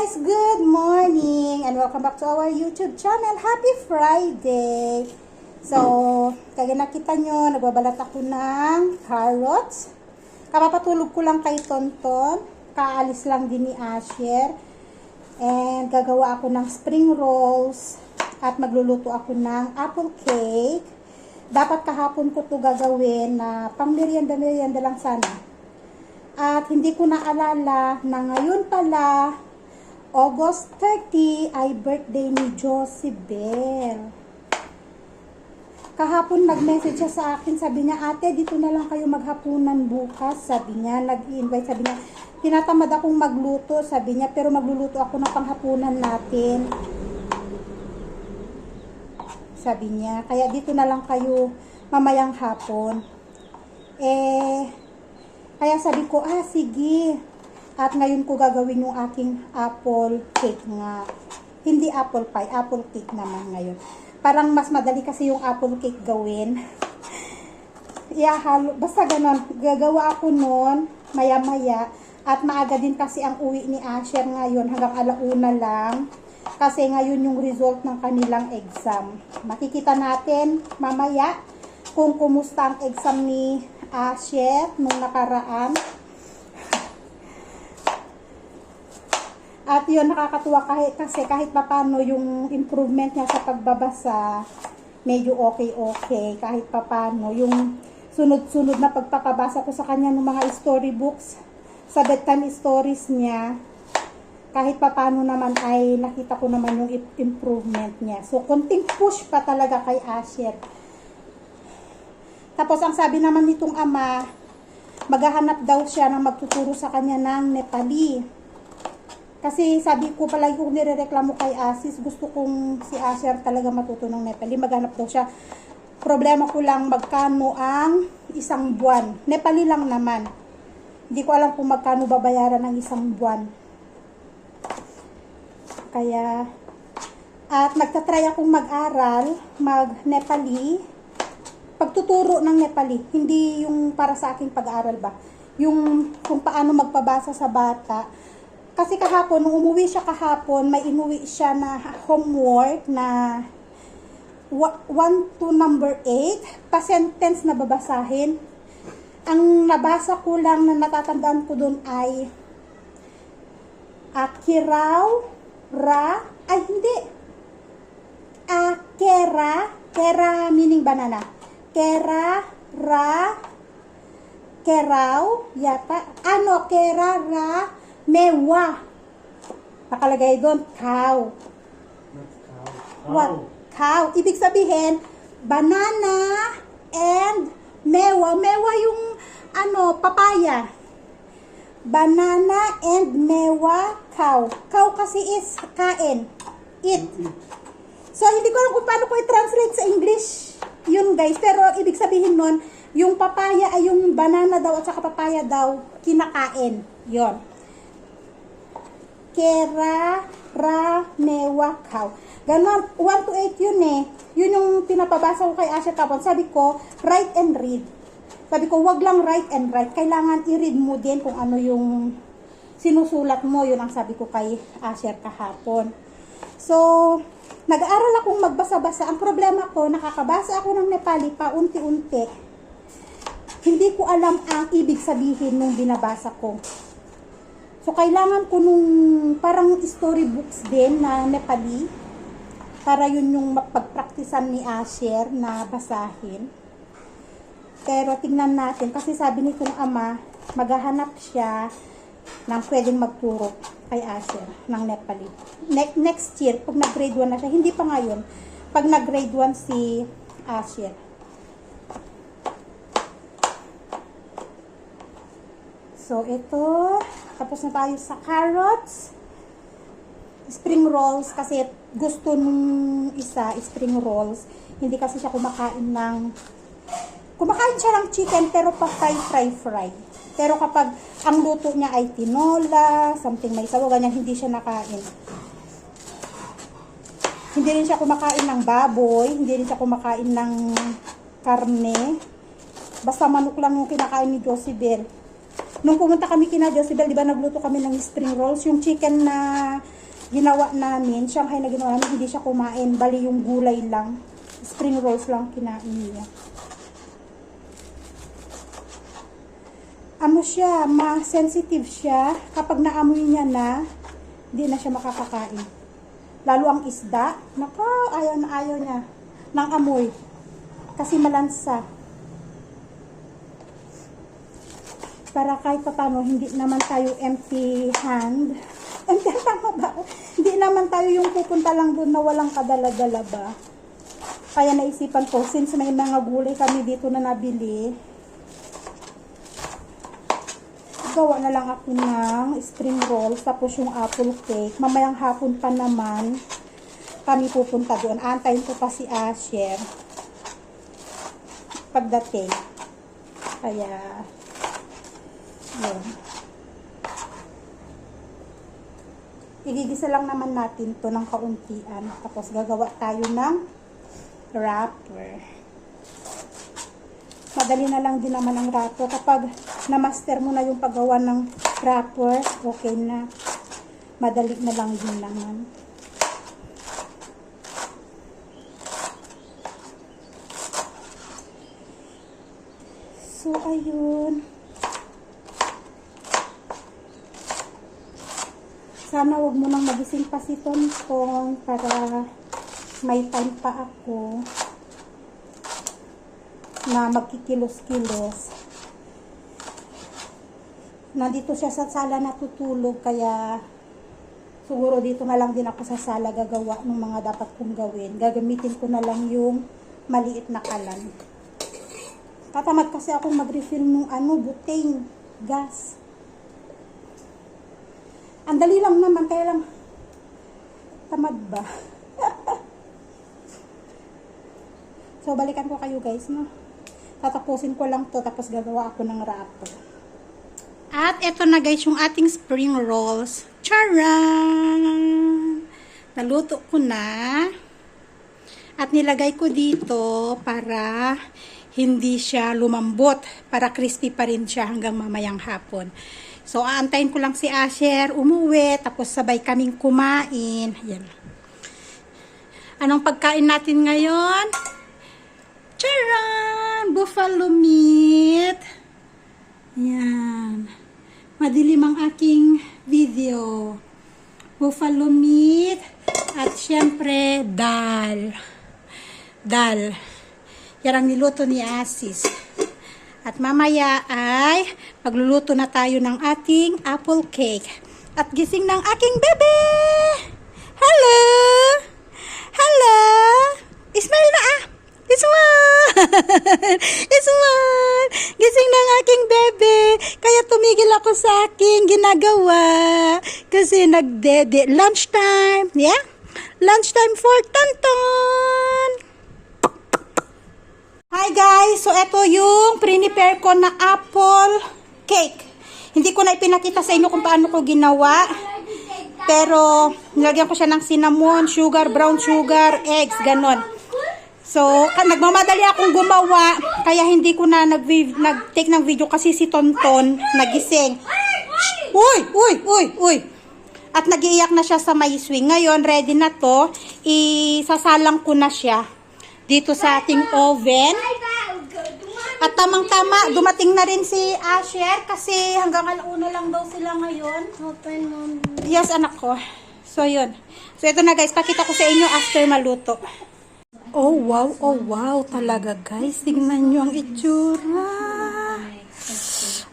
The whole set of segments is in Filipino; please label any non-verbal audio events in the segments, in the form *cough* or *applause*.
guys! Good morning! And welcome back to our YouTube channel. Happy Friday! So, kaya nakita nyo, nagbabalat ako ng carrots. Kapapatulog ko lang kay Tonton. Kaalis lang din ni Asher. And gagawa ako ng spring rolls. At magluluto ako ng apple cake. Dapat kahapon ko to gagawin na pang merienda-merienda lang sana. At hindi ko naalala na ngayon pala, August 30 ay birthday ni Josie Bell. Kahapon nag-message siya sa akin, sabi niya, ate, dito na lang kayo maghapunan bukas. Sabi niya, nag-invite, sabi niya, tinatamad akong magluto, sabi niya, pero magluluto ako ng panghapunan natin. Sabi niya, kaya dito na lang kayo mamayang hapon. Eh, kaya sabi ko, ah, sige. At ngayon ko gagawin yung aking apple cake nga. Hindi apple pie, apple cake naman ngayon. Parang mas madali kasi yung apple cake gawin. *laughs* Ihahalo, basta ganon. Gagawa ako nun, maya-maya. At maaga din kasi ang uwi ni Asher ngayon hanggang alauna lang. Kasi ngayon yung result ng kanilang exam. Makikita natin mamaya kung kumusta ang exam ni Asher nung nakaraan. At yun, nakakatuwa kahit, kasi kahit papano yung improvement niya sa pagbabasa, medyo okay-okay. Kahit papano, yung sunod-sunod na pagpapabasa ko sa kanya ng mga storybooks, sa bedtime stories niya, kahit papano naman ay nakita ko naman yung improvement niya. So, konting push pa talaga kay Asher. Tapos, ang sabi naman nitong ama, maghahanap daw siya ng magtuturo sa kanya ng Nepali. Kasi sabi ko palagi kong nirereklamo kay Asis, gusto kong si Asher talaga matuto ng Nepali. Maghanap daw siya. Problema ko lang magkano ang isang buwan. Nepali lang naman. Hindi ko alam kung magkano babayaran ng isang buwan. Kaya, at nagtatry akong mag-aral, mag-Nepali, pagtuturo ng Nepali, hindi yung para sa aking pag-aaral ba, yung kung paano magpabasa sa bata. Kasi kahapon, nung umuwi siya kahapon, may inuwi siya na homework na 1 to number 8, pa-sentence na babasahin. Ang nabasa ko lang na natatandaan ko doon ay Akiraw, ra, ay hindi. Akera, kera meaning banana. Kera, ra, keraw, yata. Ano, kera, ra, mewa. Nakalagay doon, cow. What? Cow. Ibig sabihin, banana and mewa. Mewa yung, ano, papaya. Banana and mewa cow. Cow kasi is kain. Eat. So, hindi ko alam kung paano ko i-translate sa English yun guys. Pero, ibig sabihin nun, yung papaya ay yung banana daw at saka papaya daw kinakain. Yon. Kera, ra, mewa, cow. Ganon, 1 to 8 yun eh. Yun yung pinapabasa ko kay Asher kapon. Sabi ko, write and read. Sabi ko, wag lang write and write. Kailangan i-read mo din kung ano yung sinusulat mo. Yun ang sabi ko kay Asher kahapon. So, nag-aaral akong magbasa-basa. Ang problema ko, nakakabasa ako ng Nepali pa unti-unti. Hindi ko alam ang ibig sabihin nung binabasa ko. So, kailangan ko nung parang storybooks din na Nepali para yun yung mapagpraktisan ni Asher na basahin. Pero tingnan natin, kasi sabi nitong ama, maghahanap siya ng pwedeng magturo kay Asher ng Nepali. Ne- next year, pag nag-grade 1 na siya, hindi pa ngayon, pag nag-grade 1 si Asher. So, ito, tapos na tayo sa carrots. Spring rolls, kasi gusto nung isa, spring rolls. Hindi kasi siya kumakain ng kumakain siya ng chicken pero pa fry fry fry. Pero kapag ang luto niya ay tinola, something may sabaw, ganyan, hindi siya nakain. Hindi rin siya kumakain ng baboy, hindi rin siya kumakain ng karne. Basta manok lang yung kinakain ni Josie Bell. Nung pumunta kami kina Josibel, di ba nagluto kami ng spring rolls, yung chicken na ginawa namin, Shanghai na ginawa namin, hindi siya kumain, bali yung gulay lang. Spring rolls lang kinain niya. Ano siya, ma-sensitive siya. Kapag naamoy niya na, hindi na siya makakakain. Lalo ang isda, naka, ayaw na ayaw niya ng amoy. Kasi malansa. Para kahit pa paano, hindi naman tayo empty hand. *laughs* Empty tama ba? Hindi naman tayo yung pupunta lang doon na walang kadala-dala ba? Kaya naisipan ko, since may mga gulay kami dito na nabili, gawa na lang ako ng spring rolls, tapos yung apple cake. Mamayang hapon pa naman, kami pupunta doon. Antayin ko pa si Asher pagdating. Kaya, yun. Igigisa lang naman natin to ng kauntian. Tapos gagawa tayo ng wrapper. Madali na lang din naman ang wrapper. Kapag na-master mo na yung paggawa ng wrapper, okay na. Madali na lang din naman. So, ayun. Sana wag mo nang magising pa si Tonton para may time pa ako na magkikilos-kilos. Nandito siya sa sala natutulog kaya siguro dito na lang din ako sa sala gagawa ng mga dapat kong gawin. Gagamitin ko na lang yung maliit na kalan. Tatamad kasi akong mag-refill ng ano, butane, gas. Ang lang naman, kaya lang tamad ba? *laughs* so, balikan ko kayo guys, no? Tatapusin ko lang to tapos gagawa ako ng wrapper. At eto na guys, yung ating spring rolls. Charan! Naluto ko na. At nilagay ko dito para hindi siya lumambot. Para crispy pa rin siya hanggang mamayang hapon. So, aantayin ko lang si Asher umuwi. Tapos sabay kaming kumain. Ayan. Anong pagkain natin ngayon? Charan! Buffalo meat. Yan. Madilim ang aking video. Buffalo meat. At syempre, dal. Dal. Yan niluto ni Asis. At mamaya ay magluluto na tayo ng ating apple cake. At gising ng aking bebe! Hello! Hello! Smile na ah! Isman! *laughs* Isman! Gising ng aking bebe. Kaya tumigil ako sa aking ginagawa. Kasi nagdede. Lunchtime. Yeah? Lunchtime for Tonton! Hi guys! So, ito yung prepare ko na apple cake. Hindi ko na ipinakita sa inyo kung paano ko ginawa. Pero, nilagyan ko siya ng cinnamon, sugar, brown sugar, eggs, ganon. So, nagmamadali akong gumawa, kaya hindi ko na nag- nag-take ng video kasi si Tonton nagising. Uy! Uy! Uy! Uy! At nagiiyak na siya sa may swing. Ngayon, ready na to. Isasalang ko na siya dito sa ating oven. At tamang-tama, dumating na rin si Asher kasi hanggang alauna lang daw sila ngayon. Yes, anak ko. So, yun. So, ito na guys. Pakita ko sa inyo after maluto. Oh, wow. Oh, wow. Talaga, guys. Tingnan nyo ang itsura.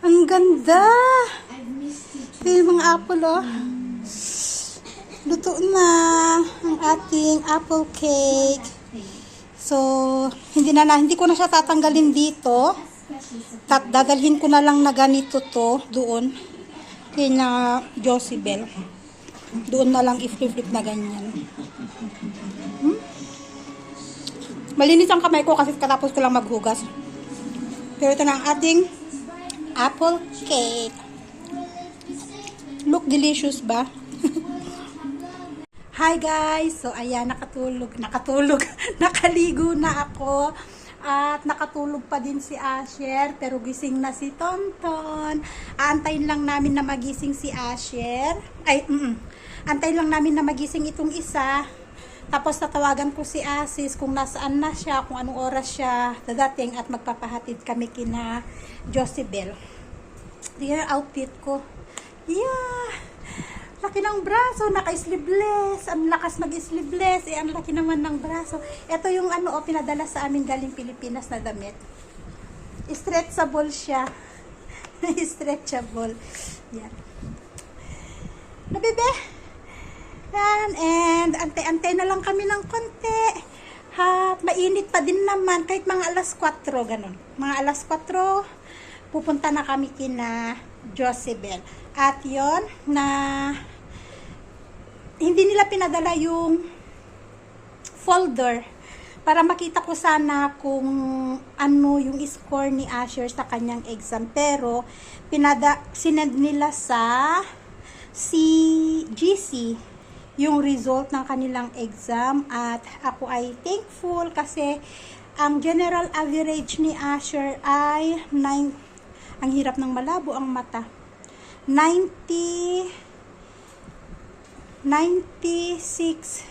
Ang ganda. Ito yung mga apple, oh. Luto na ang ating apple cake. So, hindi na, na hindi ko na siya tatanggalin dito. Tat dadalhin ko na lang na ganito to doon kay na Josibel. Doon na lang i-flip na ganyan. Hmm? Malinis ang kamay ko kasi katapos ko lang maghugas. Pero ito na ang ating apple cake. Look delicious ba? Hi guys! So ayan, nakatulog, nakatulog, *laughs* nakaligo na ako. At nakatulog pa din si Asher, pero gising na si Tonton. Aantayin lang namin na magising si Asher. Ay, mm Antayin lang namin na magising itong isa. Tapos tatawagan ko si Asis kung nasaan na siya, kung anong oras siya dadating at magpapahatid kami kina Josibel. Dear outfit ko. Yeah! Laki ng braso, naka-sleeveless. Ang lakas mag-sleeveless. Eh, ang laki naman ng braso. Ito yung ano, oh, pinadala sa amin galing Pilipinas na damit. Stretchable siya. *laughs* Stretchable. Yan. Nabebe? Yan. And ante-ante na lang kami ng konti. Ha, mainit pa din naman. Kahit mga alas 4, ganun. Mga alas 4, pupunta na kami kina Josebel. At yon na hindi nila pinadala yung folder para makita ko sana kung ano yung score ni Asher sa kanyang exam. Pero, pinada, sinend nila sa si GC yung result ng kanilang exam at ako ay thankful kasi ang general average ni Asher ay 9 ang hirap ng malabo ang mata 90 96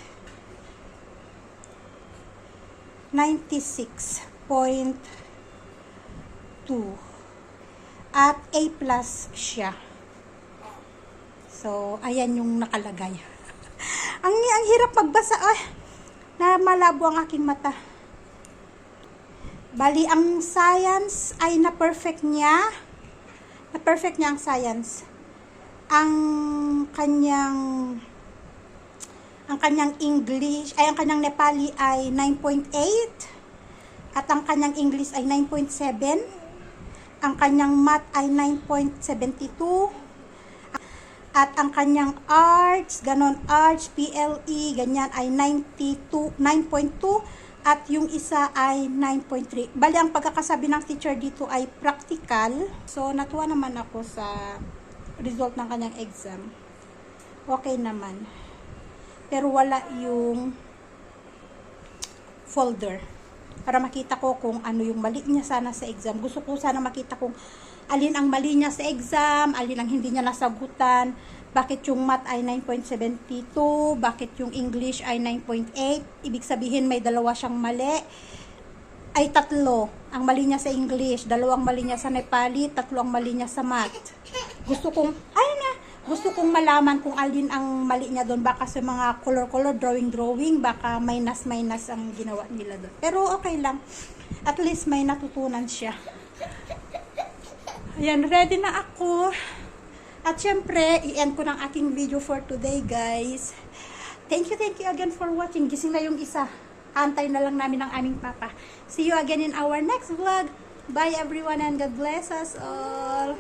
96.2 at A plus siya. So ayan yung nakalagay. *laughs* Ang, ang hirap magbasa ah na malabo ang aking mata. Bali ang science ay na perfect niya perfect niya ang science. Ang kanyang ang kanyang English ay ang kanyang Nepali ay 9.8 at ang kanyang English ay 9.7 ang kanyang math ay 9.72 at ang kanyang arts, ganon arts, PLE, ganyan ay 92, 9.2 at yung isa ay 9.3. Bali, ang pagkakasabi ng teacher dito ay practical. So, natuwa naman ako sa result ng kanyang exam. Okay naman. Pero wala yung folder para makita ko kung ano yung mali niya sana sa exam. Gusto ko sana makita kung alin ang mali niya sa exam, alin ang hindi niya nasagutan, bakit yung math ay 9.72, bakit yung English ay 9.8, ibig sabihin may dalawa siyang mali, ay tatlo ang mali niya sa English, dalawang mali niya sa Nepali, tatlo ang mali niya sa math. Gusto kong, ay na, gusto kong malaman kung alin ang mali niya doon, baka sa mga color-color, drawing-drawing, baka minus-minus ang ginawa nila doon. Pero okay lang, at least may natutunan siya. Ayan, ready na ako. At syempre, i-end ko ng aking video for today, guys. Thank you, thank you again for watching. Gising na yung isa. Antay na lang namin ng aming papa. See you again in our next vlog. Bye everyone and God bless us all.